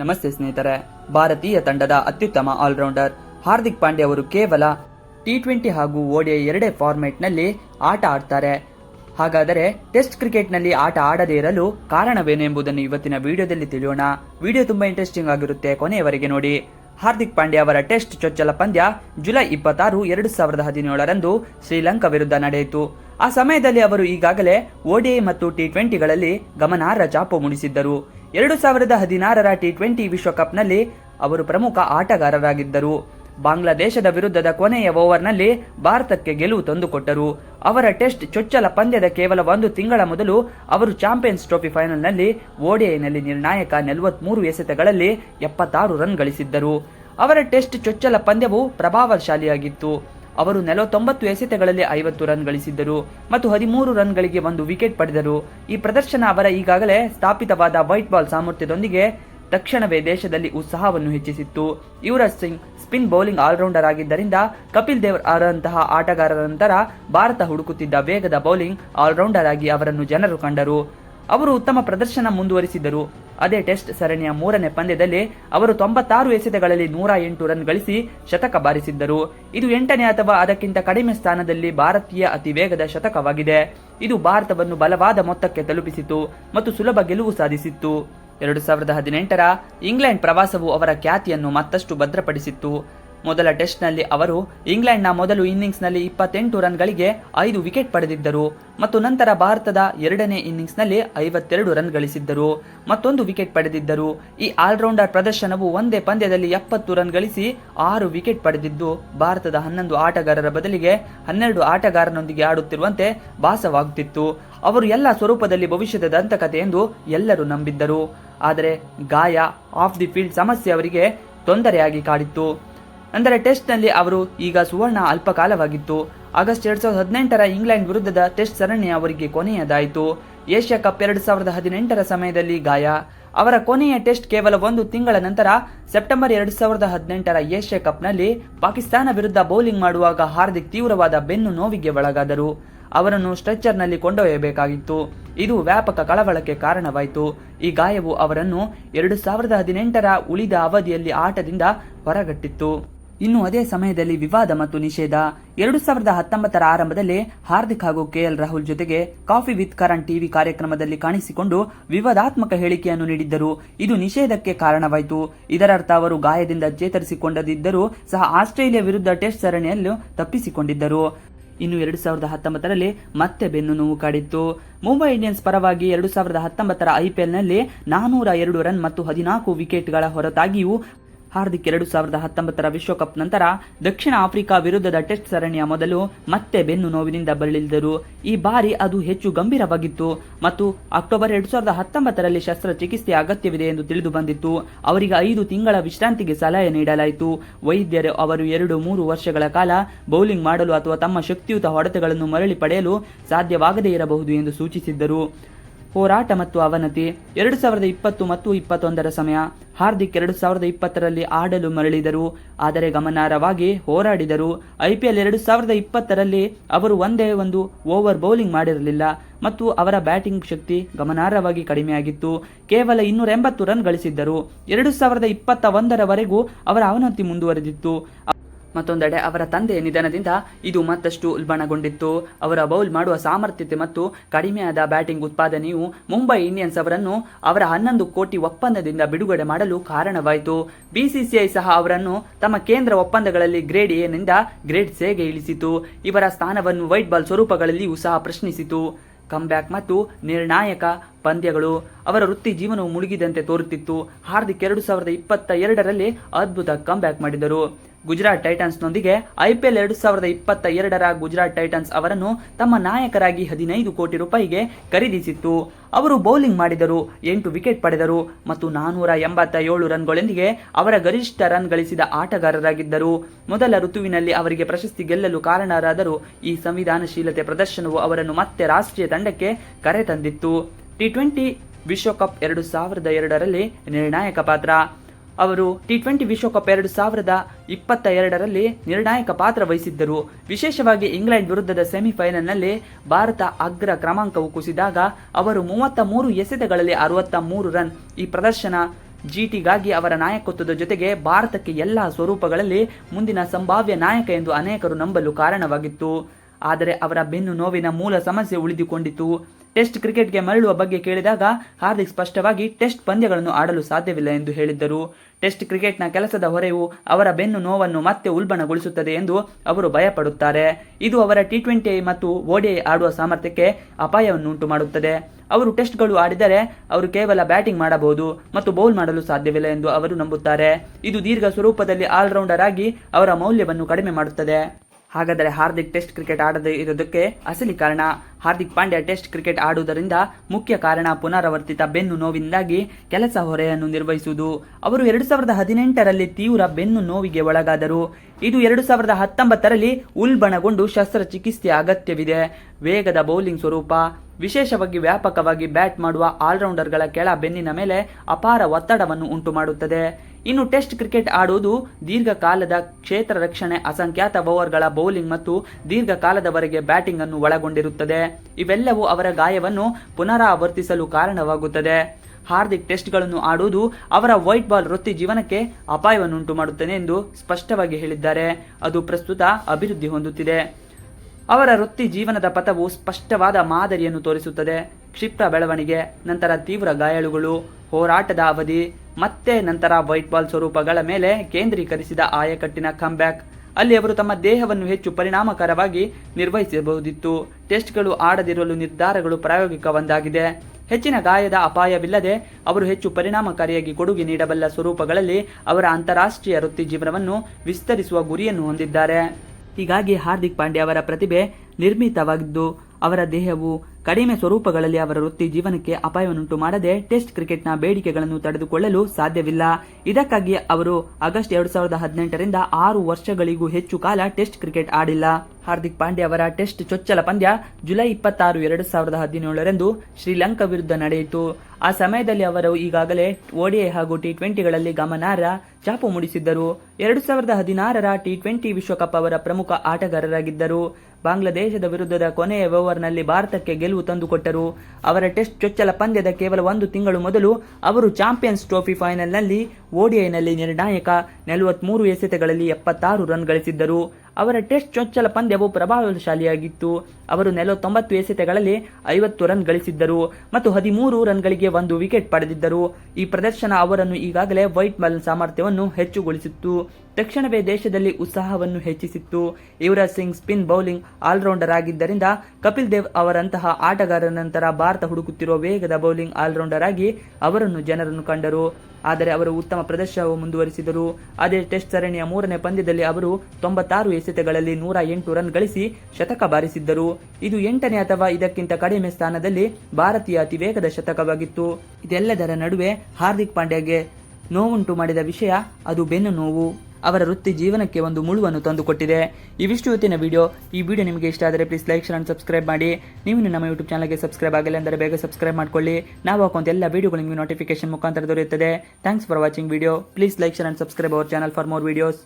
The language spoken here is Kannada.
ನಮಸ್ತೆ ಸ್ನೇಹಿತರೆ. ಭಾರತೀಯ ತಂಡದ ಅತ್ಯುತ್ತಮ ಆಲ್ರೌಂಡರ್ ಹಾರ್ದಿಕ್ ಪಾಂಡೆ ಅವರು ಕೇವಲ ಟಿ ಟ್ವೆಂಟಿ ಹಾಗೂ ಓಡಿಐ ಎರಡೇ ಫಾರ್ಮೆಟ್ನಲ್ಲಿ ಆಟ ಆಡ್ತಾರೆ. ಹಾಗಾದರೆ ಟೆಸ್ಟ್ ಕ್ರಿಕೆಟ್ನಲ್ಲಿ ಆಟ ಆಡದೇ ಇರಲು ಕಾರಣವೇನು ಎಂಬುದನ್ನು ಇವತ್ತಿನ ವಿಡಿಯೋದಲ್ಲಿ ತಿಳಿಯೋಣ. ವಿಡಿಯೋ ತುಂಬಾ ಇಂಟ್ರೆಸ್ಟಿಂಗ್ ಆಗಿರುತ್ತೆ. ಕೊನೆಯವರೆಗೆ ನೋಡಿ. ಹಾರ್ದಿಕ್ ಪಾಂಡೆ ಅವರ ಟೆಸ್ಟ್ ಚೊಚ್ಚಲ ಪಂದ್ಯ ಜುಲೈ ಇಪ್ಪತ್ತಾರು, ಎರಡು ಸಾವಿರದ ಹದಿನೇಳರಂದು ಶ್ರೀಲಂಕಾ ವಿರುದ್ಧ ನಡೆಯಿತು. ಆ ಸಮಯದಲ್ಲಿ ಅವರು ಈಗಾಗಲೇ ಓಡಿಐ ಮತ್ತು ಟಿ ಟ್ವೆಂಟಿಗಳಲ್ಲಿ ಗಮನಾರ್ಹ ಚಾಪು ಮೂಡಿಸಿದ್ದರು ಎರಡು ಸಾವಿರದ ಹದಿನಾರರ ಟಿ ಟ್ವೆಂಟಿ ವಿಶ್ವಕಪ್ನಲ್ಲಿ ಅವರು ಪ್ರಮುಖ ಆಟಗಾರರಾಗಿದ್ದರು. ಬಾಂಗ್ಲಾದೇಶದ ವಿರುದ್ಧದ ಕೊನೆಯ ಓವರ್ನಲ್ಲಿ ಭಾರತಕ್ಕೆ ಗೆಲುವು ತಂದುಕೊಟ್ಟರು. ಅವರ ಟೆಸ್ಟ್ ಚೊಚ್ಚಲ ಪಂದ್ಯದ ಕೇವಲ ಒಂದು ತಿಂಗಳ ಮೊದಲು ಅವರು ಚಾಂಪಿಯನ್ಸ್ ಟ್ರೋಫಿ ಫೈನಲ್ನಲ್ಲಿ ಓಡಿಐನಲ್ಲಿ ನಿರ್ಣಾಯಕ ನಲವತ್ಮೂರು ಎಸೆತಗಳಲ್ಲಿ ಎಪ್ಪತ್ತಾರು ರನ್ ಗಳಿಸಿದ್ದರು. ಅವರ ಟೆಸ್ಟ್ ಚೊಚ್ಚಲ ಪಂದ್ಯವು ಪ್ರಭಾವಶಾಲಿಯಾಗಿತ್ತು. ಅವರು ನಲವತ್ತೊಂಬತ್ತು ಎಸೆತಗಳಲ್ಲಿ ಐವತ್ತು ರನ್ ಗಳಿಸಿದ್ದರು ಮತ್ತು ಹದಿಮೂರು ರನ್ಗಳಿಗೆ ಒಂದು ವಿಕೆಟ್ ಪಡೆದರು. ಈ ಪ್ರದರ್ಶನ ಅವರ ಈಗಾಗಲೇ ಸ್ಥಾಪಿತವಾದ ವೈಟ್ ಬಾಲ್ ಸಾಮರ್ಥ್ಯದೊಂದಿಗೆ ತಕ್ಷಣವೇ ದೇಶದಲ್ಲಿ ಉತ್ಸಾಹವನ್ನು ಹೆಚ್ಚಿಸಿತ್ತು. Yuvraj Singh spin bowling all rounder ಆಗಿದ್ದರಿಂದ ಕಪಿಲ್ ದೇವ್ ಅವರಂತಹ ಆಟಗಾರರ ನಂತರ ಭಾರತ ಹುಡುಕುತ್ತಿದ್ದ ವೇಗದ ಬೌಲಿಂಗ್ ಆಲ್ರೌಂಡರ್ ಆಗಿ ಅವರನ್ನು ಜನರು ಕಂಡರು. ಅವರು ಉತ್ತಮ ಪ್ರದರ್ಶನ ಮುಂದುವರಿಸಿದರು ಅದೇ ಟೆಸ್ಟ್ ಸರಣಿಯ ಮೂರನೇ ಪಂದ್ಯದಲ್ಲಿ ಅವರು ತೊಂಬತ್ತಾರು ಎಸೆತಗಳಲ್ಲಿ ನೂರ ಎಂಟು ರನ್ ಗಳಿಸಿ ಶತಕ ಬಾರಿಸಿದ್ದರು. ಇದು ಎಂಟನೇ ಅಥವಾ ಅದಕ್ಕಿಂತ ಕಡಿಮೆ ಸ್ಥಾನದಲ್ಲಿ ಭಾರತೀಯ ಅತಿ ವೇಗದ ಶತಕವಾಗಿದೆ. ಇದು ಭಾರತವನ್ನು ಬಲವಾದ ಮೊತ್ತಕ್ಕೆ ತಲುಪಿಸಿತು ಮತ್ತು ಸುಲಭ ಗೆಲುವು ಸಾಧಿಸಿತ್ತು. ಎರಡು ಸಾವಿರದ ಹದಿನೆಂಟರ ಇಂಗ್ಲೆಂಡ್ ಪ್ರವಾಸವು ಅವರ ಖ್ಯಾತಿಯನ್ನು ಮತ್ತಷ್ಟು ಭದ್ರಪಡಿಸಿತ್ತು. ಮೊದಲ ಟೆಸ್ಟ್ನಲ್ಲಿ ಅವರು ಇಂಗ್ಲೆಂಡ್ನ ಮೊದಲು ಇನ್ನಿಂಗ್ಸ್ನಲ್ಲಿ ಇಪ್ಪತ್ತೆಂಟು ರನ್ಗಳಿಗೆ ಐದು ವಿಕೆಟ್ ಪಡೆದಿದ್ದರು ಮತ್ತು ನಂತರ ಭಾರತದ ಎರಡನೇ ಇನ್ನಿಂಗ್ಸ್ನಲ್ಲಿ ಐವತ್ತೆರಡು ರನ್ ಗಳಿಸಿದ್ದರು. ಮತ್ತೊಂದು ವಿಕೆಟ್ ಪಡೆದಿದ್ದರು. ಈ ಆಲ್ರೌಂಡರ್ ಪ್ರದರ್ಶನವು ಒಂದೇ ಪಂದ್ಯದಲ್ಲಿ ಎಪ್ಪತ್ತು ರನ್ ಗಳಿಸಿ ಆರು ವಿಕೆಟ್ ಪಡೆದಿದ್ದು, ಭಾರತದ ಹನ್ನೊಂದು ಆಟಗಾರರ ಬದಲಿಗೆ ಹನ್ನೆರಡು ಆಟಗಾರನೊಂದಿಗೆ ಆಡುತ್ತಿರುವಂತೆ ಭಾಸವಾಗುತ್ತಿತ್ತು. ಅವರು ಎಲ್ಲ ಸ್ವರೂಪದಲ್ಲಿ ಭವಿಷ್ಯದ ದಂತಕತೆ ಎಂದು ಎಲ್ಲರೂ ನಂಬಿದ್ದರು. ಆದರೆ ಗಾಯ, ಆಫ್ ದಿ ಫೀಲ್ಡ್ ಸಮಸ್ಯೆ ಅವರಿಗೆ ತೊಂದರೆಯಾಗಿ ಕಾಡಿತ್ತು. ಅಂದರೆ ಟೆಸ್ಟ್ನಲ್ಲಿ ಅವರು ಈಗ ಸುವರ್ಣ ಅಲ್ಪಕಾಲವಾಗಿತ್ತು. ಆಗಸ್ಟ್ ಎರಡ್ ಸಾವಿರದ ಹದಿನೆಂಟರ ಇಂಗ್ಲೆಂಡ್ ವಿರುದ್ಧದ ಟೆಸ್ಟ್ ಸರಣಿ ಅವರಿಗೆ ಕೊನೆಯದಾಯಿತು. ಏಷ್ಯಾ ಕಪ್ ಎರಡು ಸಾವಿರದ ಹದಿನೆಂಟರ ಸಮಯದಲ್ಲಿ ಗಾಯ. ಅವರ ಕೊನೆಯ ಟೆಸ್ಟ್ ಕೇವಲ ಒಂದು ತಿಂಗಳ ನಂತರ ಸೆಪ್ಟೆಂಬರ್ ಎರಡು ಸಾವಿರದ ಹದಿನೆಂಟರ ಏಷ್ಯಾ ಕಪ್ನಲ್ಲಿ ಪಾಕಿಸ್ತಾನ ವಿರುದ್ಧ ಬೌಲಿಂಗ್ ಮಾಡುವಾಗ ಹಾರ್ದಿಕ್ ತೀವ್ರವಾದ ಬೆನ್ನು ನೋವಿಗೆ ಒಳಗಾದರು. ಅವರನ್ನು ಸ್ಟ್ರೆಚರ್ನಲ್ಲಿ ಕೊಂಡೊಯ್ಯಬೇಕಾಗಿತ್ತು. ಇದು ವ್ಯಾಪಕ ಕಳವಳಕ್ಕೆ ಕಾರಣವಾಯಿತು. ಈ ಗಾಯವು ಅವರನ್ನು ಎರಡು ಸಾವಿರದ ಹದಿನೆಂಟರ ಉಳಿದ ಅವಧಿಯಲ್ಲಿ ಆಟದಿಂದ ಹೊರಗಟ್ಟಿತ್ತು. ಇನ್ನು ಅದೇ ಸಮಯದಲ್ಲಿ ವಿವಾದ ಮತ್ತು ನಿಷೇಧ. ಎರಡು ಸಾವಿರದ ಹತ್ತೊಂಬತ್ತರ ಆರಂಭದಲ್ಲಿ ಹಾರ್ದಿಕ್ ಹಾಗೂ ಕೆಎಲ್ ರಾಹುಲ್ ಜೊತೆಗೆ ಕಾಫಿ ವಿತ್ ಕರಣ್ ಟಿವಿ ಕಾರ್ಯಕ್ರಮದಲ್ಲಿ ಕಾಣಿಸಿಕೊಂಡು ವಿವಾದಾತ್ಮಕ ಹೇಳಿಕೆಯನ್ನು ನೀಡಿದ್ದರು. ಇದು ನಿಷೇಧಕ್ಕೆ ಕಾರಣವಾಯಿತು. ಇದರರ್ಥ ಅವರು ಗಾಯದಿಂದ ಚೇತರಿಸಿಕೊಂಡದಿದ್ದರೂ ಸಹ ಆಸ್ಟ್ರೇಲಿಯಾ ವಿರುದ್ಧ ಟೆಸ್ಟ್ ಸರಣಿಯಲ್ಲೂ ತಪ್ಪಿಸಿಕೊಂಡಿದ್ದರು. ಇನ್ನು ಎರಡು ಸಾವಿರದ ಹತ್ತೊಂಬತ್ತರಲ್ಲಿ ಮತ್ತೆ ಬೆನ್ನು ನೋವು ಕಾಡಿತ್ತು. ಮುಂಬೈ ಇಂಡಿಯನ್ಸ್ ಪರವಾಗಿ ಎರಡು ಸಾವಿರದ ಹತ್ತೊಂಬತ್ತರ ಐಪಿಎಲ್ನಲ್ಲಿ ನಾನೂರ ಎರಡು ರನ್ ಮತ್ತು ಹದಿನಾಲ್ಕು ವಿಕೆಟ್ಗಳ ಹೊರತಾಗಿಯೂ ಹಾರ್ದಿಕ್ ಎರಡು ಸಾವಿರದ ಹತ್ತೊಂಬತ್ತರ ವಿಶ್ವಕಪ್ ನಂತರ ದಕ್ಷಿಣ ಆಫ್ರಿಕಾ ವಿರುದ್ಧದ ಟೆಸ್ಟ್ ಸರಣಿಯ ಮೊದಲು ಮತ್ತೆ ಬೆನ್ನು ನೋವಿನಿಂದ ಬಳಲಿದರು. ಈ ಬಾರಿ ಅದು ಹೆಚ್ಚು ಗಂಭೀರವಾಗಿತ್ತು ಮತ್ತು ಅಕ್ಟೋಬರ್ ಎರಡು ಸಾವಿರದ ಹತ್ತೊಂಬತ್ತರಲ್ಲಿ ಶಸ್ತ್ರಚಿಕಿತ್ಸೆ ಅಗತ್ಯವಿದೆ ಎಂದು ತಿಳಿದು ಬಂದಿತ್ತು. ಅವರಿಗೆ ಐದು ತಿಂಗಳ ವಿಶ್ರಾಂತಿಗೆ ಸಲಹೆ ನೀಡಲಾಯಿತು. ವೈದ್ಯರು ಅವರು ಎರಡು ಮೂರು ವರ್ಷಗಳ ಕಾಲ ಬೌಲಿಂಗ್ ಮಾಡಲು ಅಥವಾ ತಮ್ಮ ಶಕ್ತಿಯುತ ಹೊಡೆತಗಳನ್ನು ಮರಳಿ ಪಡೆಯಲು ಸಾಧ್ಯವಾಗದೇ ಇರಬಹುದು ಎಂದು ಸೂಚಿಸಿದ್ದರು. ಹೋರಾಟ ಮತ್ತು ಅವನತಿ. ಎರಡು ಸಾವಿರದ ಇಪ್ಪತ್ತು ಮತ್ತು ಇಪ್ಪತ್ತೊಂದರ ಸಮಯ, ಹಾರ್ದಿಕ್ ಎರಡು ಸಾವಿರದ ಇಪ್ಪತ್ತರಲ್ಲಿ ಆಡಲು ಮರಳಿದರು. ಆದರೆ ಗಮನಾರ್ಹವಾಗಿ ಹೋರಾಡಿದರು. ಐಪಿಎಲ್ ಎರಡು ಸಾವಿರದ ಇಪ್ಪತ್ತರಲ್ಲಿ ಅವರು ಒಂದೇ ಒಂದು ಓವರ್ ಬೌಲಿಂಗ್ ಮಾಡಿರಲಿಲ್ಲ ಮತ್ತು ಅವರ ಬ್ಯಾಟಿಂಗ್ ಶಕ್ತಿ ಗಮನಾರ್ಹವಾಗಿ ಕಡಿಮೆಯಾಗಿತ್ತು. ಕೇವಲ ಇನ್ನೂರ ಎಂಬತ್ತು ರನ್ ಗಳಿಸಿದ್ದರು. ಎರಡು ಸಾವಿರದ ಇಪ್ಪತ್ತ ಒಂದರವರೆಗೂ ಅವರ ಅವನತಿ ಮುಂದುವರೆದಿತ್ತು. ಮತ್ತೊಂದೆಡೆ ಅವರ ತಂದೆ ನಿಧನದಿಂದ ಇದು ಮತ್ತಷ್ಟು ಉಲ್ಬಣಗೊಂಡಿತ್ತು. ಅವರ ಬೌಲ್ ಮಾಡುವ ಸಾಮರ್ಥ್ಯತೆ ಮತ್ತು ಕಡಿಮೆಯಾದ ಬ್ಯಾಟಿಂಗ್ ಉತ್ಪಾದನೆಯು ಮುಂಬೈ ಇಂಡಿಯನ್ಸ್ ಅವರನ್ನು ಅವರ ಹನ್ನೊಂದು ಕೋಟಿ ಒಪ್ಪಂದದಿಂದ ಬಿಡುಗಡೆ ಮಾಡಲು ಕಾರಣವಾಯಿತು. ಬಿಸಿಸಿಐ ಸಹ ಅವರನ್ನು ತಮ್ಮ ಕೇಂದ್ರ ಒಪ್ಪಂದಗಳಲ್ಲಿ ಗ್ರೇಡ್ ಎ ನಿಂದ ಗ್ರೇಡ್ ಸೇಗೆ ಇಳಿಸಿತು. ಇವರ ಸ್ಥಾನವನ್ನು ವೈಟ್ ಬಾಲ್ ಸ್ವರೂಪಗಳಲ್ಲಿಯೂ ಸಹ ಪ್ರಶ್ನಿಸಿತು. ಕಂಬ್ಯಾಕ್ ಮತ್ತು ನಿರ್ಣಾಯಕ ಪಂದ್ಯಗಳು. ಅವರ ವೃತ್ತಿ ಜೀವನವು ಮುಳುಗಿದಂತೆ ತೋರುತ್ತಿತ್ತು. ಹಾರ್ದಿಕ್ ಎರಡು ಸಾವಿರದ ಇಪ್ಪತ್ತ ಎರಡರಲ್ಲಿ ಅದ್ಭುತ ಕಂಬ್ಯಾಕ್ ಮಾಡಿದರು. ಗುಜರಾತ್ ಟೈಟನ್ಸ್ನೊಂದಿಗೆ ಐಪಿಎಲ್ ಎರಡು ಸಾವಿರದ ಇಪ್ಪತ್ತ ಎರಡರ ಗುಜರಾತ್ ಟೈಟನ್ಸ್ ಅವರನ್ನು ತಮ್ಮ ನಾಯಕರಾಗಿ ಹದಿನೈದು ಕೋಟಿ ರೂಪಾಯಿಗೆ ಖರೀದಿಸಿತ್ತು. ಅವರು ಬೌಲಿಂಗ್ ಮಾಡಿದರು, ಎಂಟು ವಿಕೆಟ್ ಪಡೆದರು ಮತ್ತು ನಾನೂರ ಎಂಬತ್ತ ಏಳು ರನ್ಗಳೊಂದಿಗೆ ಅವರ ಗರಿಷ್ಠ ರನ್ ಗಳಿಸಿದ ಆಟಗಾರರಾಗಿದ್ದರು. ಮೊದಲ ಋತುವಿನಲ್ಲಿ ಅವರಿಗೆ ಪ್ರಶಸ್ತಿ ಗೆಲ್ಲಲು ಕಾರಣರಾದರು. ಈ ಸಂವಿಧಾನಶೀಲತೆ ಪ್ರದರ್ಶನವು ಅವರನ್ನು ಮತ್ತೆ ರಾಷ್ಟ್ರೀಯ ತಂಡಕ್ಕೆ ಕರೆತಂದಿತ್ತು. ಟಿ ಟ್ವೆಂಟಿ ವಿಶ್ವಕಪ್ ಎರಡು ಸಾವಿರದ ಎರಡರಲ್ಲಿ ನಿರ್ಣಾಯಕ ಪಾತ್ರ. ಅವರು ಟಿ ಟ್ವೆಂಟಿ ವಿಶ್ವಕಪ್ ಎರಡು ಸಾವಿರದ ಇಪ್ಪತ್ತ ಎರಡರಲ್ಲಿ ನಿರ್ಣಾಯಕ ಪಾತ್ರ ವಹಿಸಿದ್ದರು. ವಿಶೇಷವಾಗಿ ಇಂಗ್ಲೆಂಡ್ ವಿರುದ್ಧದ ಸೆಮಿಫೈನಲ್ನಲ್ಲಿ ಭಾರತ ಅಗ್ರ ಕ್ರಮಾಂಕವು ಕುಸಿದಾಗ ಅವರು ಮೂವತ್ತ ಮೂರು ಎಸೆತಗಳಲ್ಲಿ ಅರವತ್ತ ಮೂರು ರನ್. ಈ ಪ್ರದರ್ಶನ ಜಿಟಿಗಾಗಿ ಅವರ ನಾಯಕತ್ವದ ಜೊತೆಗೆ ಭಾರತಕ್ಕೆ ಎಲ್ಲ ಸ್ವರೂಪಗಳಲ್ಲಿ ಮುಂದಿನ ಸಂಭಾವ್ಯ ನಾಯಕ ಎಂದು ಅನೇಕರು ನಂಬಲು ಕಾರಣವಾಗಿತ್ತು. ಆದರೆ ಅವರ ಬೆನ್ನು ನೋವಿನ ಮೂಲ ಸಮಸ್ಯೆ ಉಳಿದುಕೊಂಡಿತು. ಟೆಸ್ಟ್ ಕ್ರಿಕೆಟ್ಗೆ ಮರಳುವ ಬಗ್ಗೆ ಕೇಳಿದಾಗ ಹಾರ್ದಿಕ್ ಸ್ಪಷ್ಟವಾಗಿ ಟೆಸ್ಟ್ ಪಂದ್ಯಗಳನ್ನು ಆಡಲು ಸಾಧ್ಯವಿಲ್ಲ ಎಂದು ಹೇಳಿದ್ದರು. ಟೆಸ್ಟ್ ಕ್ರಿಕೆಟ್ನ ಕೆಲಸದ ಹೊರೆಯು ಅವರ ಬೆನ್ನು ನೋವನ್ನು ಮತ್ತೆ ಉಲ್ಬಣಗೊಳಿಸುತ್ತದೆ ಎಂದು ಅವರು ಭಯಪಡುತ್ತಾರೆ. ಇದು ಅವರ ಟಿ ಟ್ವೆಂಟಿ ಮತ್ತು ಓಡಿಐ ಆಡುವ ಸಾಮರ್ಥ್ಯಕ್ಕೆ ಅಪಾಯವನ್ನುಂಟು ಮಾಡುತ್ತದೆ ಅವರು ಟೆಸ್ಟ್ಗಳು ಆಡಿದರೆ ಅವರು ಕೇವಲ ಬ್ಯಾಟಿಂಗ್ ಮಾಡಬಹುದು ಮತ್ತು ಬೌಲ್ ಮಾಡಲು ಸಾಧ್ಯವಿಲ್ಲ ಎಂದು ಅವರು ನಂಬುತ್ತಾರೆ. ಇದು ದೀರ್ಘ ಸ್ವರೂಪದಲ್ಲಿ ಆಲ್ರೌಂಡರ್ ಆಗಿ ಅವರ ಮೌಲ್ಯವನ್ನು ಕಡಿಮೆ ಮಾಡುತ್ತದೆ. ಹಾಗಾದರೆ ಹಾರ್ದಿಕ್ ಟೆಸ್ಟ್ ಕ್ರಿಕೆಟ್ ಆಡದೇ ಇರೋದಕ್ಕೆ ಅಸಲಿ ಕಾರಣ. ಹಾರ್ದಿಕ್ ಪಾಂಡ್ಯ ಟೆಸ್ಟ್ ಕ್ರಿಕೆಟ್ ಆಡುವುದರಿಂದ ಮುಖ್ಯ ಕಾರಣ ಪುನರಾವರ್ತಿತ ಬೆನ್ನು ನೋವಿನಿಂದಾಗಿ ಕೆಲಸ ಹೊರೆಯನ್ನು ನಿರ್ವಹಿಸುವುದು. ಅವರು ಎರಡು ಸಾವಿರದ ಹದಿನೆಂಟರಲ್ಲಿ ತೀವ್ರ ಬೆನ್ನು ನೋವಿಗೆ ಒಳಗಾದರು. ಇದು ಎರಡು ಸಾವಿರದ ಹತ್ತೊಂಬತ್ತರಲ್ಲಿ ಉಲ್ಬಣಗೊಂಡು ಶಸ್ತ್ರಚಿಕಿತ್ಸೆ ಅಗತ್ಯವಿದೆ. ವೇಗದ ಬೌಲಿಂಗ್ ಸ್ವರೂಪ. ವಿಶೇಷವಾಗಿ ವ್ಯಾಪಕವಾಗಿ ಬ್ಯಾಟ್ ಮಾಡುವ ಆಲ್ರೌಂಡರ್ಗಳ ಕೆಳ ಬೆನ್ನಿನ ಮೇಲೆ ಅಪಾರ ಒತ್ತಡವನ್ನು ಉಂಟು ಮಾಡುತ್ತದೆ ಇನ್ನು ಟೆಸ್ಟ್ ಕ್ರಿಕೆಟ್ ಆಡುವುದು ದೀರ್ಘಕಾಲದ ಕ್ಷೇತ್ರ ರಕ್ಷಣೆ, ಅಸಂಖ್ಯಾತ ಓವರ್ಗಳ ಬೌಲಿಂಗ್ ಮತ್ತು ದೀರ್ಘಕಾಲದವರೆಗೆ ಬ್ಯಾಟಿಂಗ್ ಅನ್ನು ಒಳಗೊಂಡಿರುತ್ತದೆ. ಇವೆಲ್ಲವೂ ಅವರ ಗಾಯವನ್ನು ಪುನರಾವರ್ತಿಸಲು ಕಾರಣವಾಗುತ್ತದೆ. ಹಾರ್ದಿಕ್ ಟೆಸ್ಟ್ಗಳನ್ನು ಆಡುವುದು ಅವರ ವೈಟ್ ಬಾಲ್ ವೃತ್ತಿ ಜೀವನಕ್ಕೆ ಅಪಾಯವನ್ನುಂಟು ಮಾಡುತ್ತದೆ ಎಂದು ಸ್ಪಷ್ಟವಾಗಿ ಹೇಳಿದ್ದಾರೆ. ಅದು ಪ್ರಸ್ತುತ ಅಭಿವೃದ್ಧಿ ಹೊಂದುತ್ತಿದೆ. ಅವರ ವೃತ್ತಿ ಜೀವನದ ಪಥವು ಸ್ಪಷ್ಟವಾದ ಮಾದರಿಯನ್ನು ತೋರಿಸುತ್ತದೆ. ಕ್ಷಿಪ್ರ ಬೆಳವಣಿಗೆ, ನಂತರ ತೀವ್ರ ಗಾಯಾಳುಗಳು, ಹೋರಾಟದ ಅವಧಿ, ಮತ್ತೆ ನಂತರ ವೈಟ್ ಬಾಲ್ ಸ್ವರೂಪಗಳ ಮೇಲೆ ಕೇಂದ್ರೀಕರಿಸಿದ ಆಯಕಟ್ಟಿನ ಕಂಬ್ಯಾಕ್ ಅಲ್ಲಿ ಅವರು ತಮ್ಮ ದೇಹವನ್ನು ಹೆಚ್ಚು ಪರಿಣಾಮಕಾರವಾಗಿ ನಿರ್ವಹಿಸಬಹುದಿತ್ತು. ಟೆಸ್ಟ್ಗಳು ಆಡದಿರಲು ನಿರ್ಧಾರಗಳು ಪ್ರಾಯೋಗಿಕ ಒಂದಾಗಿದೆ. ಹೆಚ್ಚಿನ ಗಾಯದ ಅಪಾಯವಿಲ್ಲದೆ ಅವರು ಹೆಚ್ಚು ಪರಿಣಾಮಕಾರಿಯಾಗಿ ಕೊಡುಗೆ ನೀಡಬಲ್ಲ ಸ್ವರೂಪಗಳಲ್ಲಿ ಅವರ ಅಂತಾರಾಷ್ಟ್ರೀಯ ವೃತ್ತಿ ಜೀವನವನ್ನು ವಿಸ್ತರಿಸುವ ಗುರಿಯನ್ನು ಹೊಂದಿದ್ದಾರೆ. ಹೀಗಾಗಿ ಹಾರ್ದಿಕ್ ಪಾಂಡ್ಯ ಅವರ ಪ್ರತಿಭೆ ನಿರ್ಮಿತವಾಗಿದ್ದು, ಅವರ ದೇಹವು ಕಡಿಮೆ ಸ್ವರೂಪಗಳಲ್ಲಿ ಅವರ ವೃತ್ತಿ ಜೀವನಕ್ಕೆ ಅಪಾಯವನ್ನುಂಟು ಮಾಡದೆ ಟೆಸ್ಟ್ ಕ್ರಿಕೆಟ್ನ ಬೇಡಿಕೆಗಳನ್ನು ತಡೆದುಕೊಳ್ಳಲು ಸಾಧ್ಯವಿಲ್ಲ. ಇದಕ್ಕಾಗಿ ಅವರು ಆಗಸ್ಟ್ ಎರಡು ಸಾವಿರದ ಹದಿನೆಂಟರಿಂದ ಆರು ವರ್ಷಗಳಿಗೂ ಹೆಚ್ಚು ಕಾಲ ಟೆಸ್ಟ್ ಕ್ರಿಕೆಟ್ ಆಡಿಲ್ಲ. ಹಾರ್ದಿಕ್ ಪಾಂಡ್ಯ ಅವರ ಟೆಸ್ಟ್ ಚೊಚ್ಚಲ ಪಂದ್ಯ ಜುಲೈ ಇಪ್ಪತ್ತಾರು, ಎರಡು ಸಾವಿರದ ಹದಿನೇಳರಂದು ಶ್ರೀಲಂಕಾ ವಿರುದ್ಧ ನಡೆಯಿತು. ಆ ಸಮಯದಲ್ಲಿ ಅವರು ಈಗಾಗಲೇ ಓಡಿಐ ಹಾಗೂ ಟಿ ಟ್ವೆಂಟಿಗಳಲ್ಲಿ ಗಮನಾರ್ಹ ಚಾಪು ಮೂಡಿಸಿದ್ದರು. ಎರಡು ಸಾವಿರದ ಹದಿನಾರರ ಟಿ ಟ್ವೆಂಟಿ ವಿಶ್ವಕಪ್ ಅವರ ಪ್ರಮುಖ ಆಟಗಾರರಾಗಿದ್ದರು. ಬಾಂಗ್ಲಾದೇಶದ ವಿರುದ್ಧದ ಕೊನೆಯ ಓವರ್ನಲ್ಲಿ ಭಾರತಕ್ಕೆ ಗೆಲುವು ತಂದುಕೊಟ್ಟರು. ಅವರ ಟೆಸ್ಟ್ ಚೊಚ್ಚಲ ಪಂದ್ಯದ ಕೇವಲ ಒಂದು ತಿಂಗಳು ಮೊದಲು ಅವರು ಚಾಂಪಿಯನ್ಸ್ ಟ್ರೋಫಿ ಫೈನಲ್ನಲ್ಲಿ ಓಡಿಐನಲ್ಲಿ ನಿರ್ಣಾಯಕ ನಲವತ್ಮೂರು ಎಸೆತಗಳಲ್ಲಿ ಎಪ್ಪತ್ತಾರು ರನ್ ಗಳಿಸಿದ್ದರು. ಅವರ ಟೆಸ್ಟ್ ಚೊಚ್ಚಲ ಪಂದ್ಯವು ಪ್ರಭಾವಶಾಲಿಯಾಗಿತ್ತು. ಅವರು ನಲವತ್ತೊಂಬತ್ತು ಎಸೆತಗಳಲ್ಲಿ ಐವತ್ತು ರನ್ ಗಳಿಸಿದ್ದರು ಮತ್ತು ಹದಿಮೂರು ರನ್ಗಳಿಗೆ ಒಂದು ವಿಕೆಟ್ ಪಡೆದಿದ್ದರು. ಈ ಪ್ರದರ್ಶನ ಅವರನ್ನು ಈಗಾಗಲೇ ವೈಟ್ ಮಲ್ ಸಾಮರ್ಥ್ಯವನ್ನು ಹೆಚ್ಚುಗೊಳಿಸಿತ್ತು. ತಕ್ಷಣವೇ ದೇಶದಲ್ಲಿ ಉತ್ಸಾಹವನ್ನು ಹೆಚ್ಚಿಸಿತ್ತು. Yuvraj Singh spin bowling all rounder ಆಗಿದ್ದರಿಂದ ಕಪಿಲ್ ದೇವ್ ಅವರಂತಹ ಆಟಗಾರರ ನಂತರ ಭಾರತ ಹುಡುಕುತ್ತಿರುವ ವೇಗದ ಬೌಲಿಂಗ್ ಆಲ್ರೌಂಡರ್ ಆಗಿ ಅವರನ್ನು ಜನರನ್ನು ಕಂಡರು. ಆದರೆ ಅವರು ಉತ್ತಮ ಪ್ರದರ್ಶನವು ಮುಂದುವರಿಸಿದರು. ಅದೇ ಟೆಸ್ಟ್ ಸರಣಿಯ ಮೂರನೇ ಪಂದ್ಯದಲ್ಲಿ ಅವರು ತೊಂಬತ್ತಾರು ಎಸೆತಗಳಲ್ಲಿ ನೂರ ಎಂಟು ರನ್ ಗಳಿಸಿ ಶತಕ ಬಾರಿಸಿದ್ದರು. ಇದು ಎಂಟನೇ ಅಥವಾ ಇದಕ್ಕಿಂತ ಕಡಿಮೆ ಸ್ಥಾನದಲ್ಲಿ ಭಾರತೀಯ ಅತಿ ವೇಗದ ಶತಕವಾಗಿತ್ತು. ಇದೆಲ್ಲದರ ನಡುವೆ ಹಾರ್ದಿಕ್ ಪಾಂಡ್ಯಗೆ ನೋವುಂಟು ಮಾಡಿದ ವಿಷಯ ಅದು ಬೆನ್ನು ನೋವು. ಅವರ ವೃತ್ತಿ ಜೀವನಕ್ಕೆ ಒಂದು ಮುಳುವನ್ನು ತಂದುಕೊಟ್ಟಿದೆ. ಇವಿಷ್ಟು ಹೊತ್ತಿನ ವಿಡಿಯೋ. ಈ ವಿಡಿಯೋ ನಿಮಗೆ ಇಷ್ಟ ಆದರೆ ಪ್ಲೀಸ್ ಲೈಕ್ ಶೇರ್ ಸಬ್ಸ್ಕ್ರೈಬ್ ಮಾಡಿ. ನೀವು ನಮ್ಮ ಯೂಟ್ಯೂಬ್ ಚಾನಲ್ಗೆ ಸಬ್ಸ್ಕ್ರೈಬ್ ಆಗಿಲ್ಲ ಅಂದರೆ ಬೇಗ ಸಬ್ಸ್ಕ್ರೈಬ್ ಮಾಡ್ಕೊಳ್ಳಿ. ನಾವು ಹಾಕುವಂತ ಎಲ್ಲ ವೀಡಿಯೋಗಳು ನಿಮಗೆ ನೋಟಿಫಿಕೇಶನ್ ಮುಖಾಂತರ ದೊರೆಯುತ್ತದೆ. Thanks for watching video please like share and subscribe our channel for more videos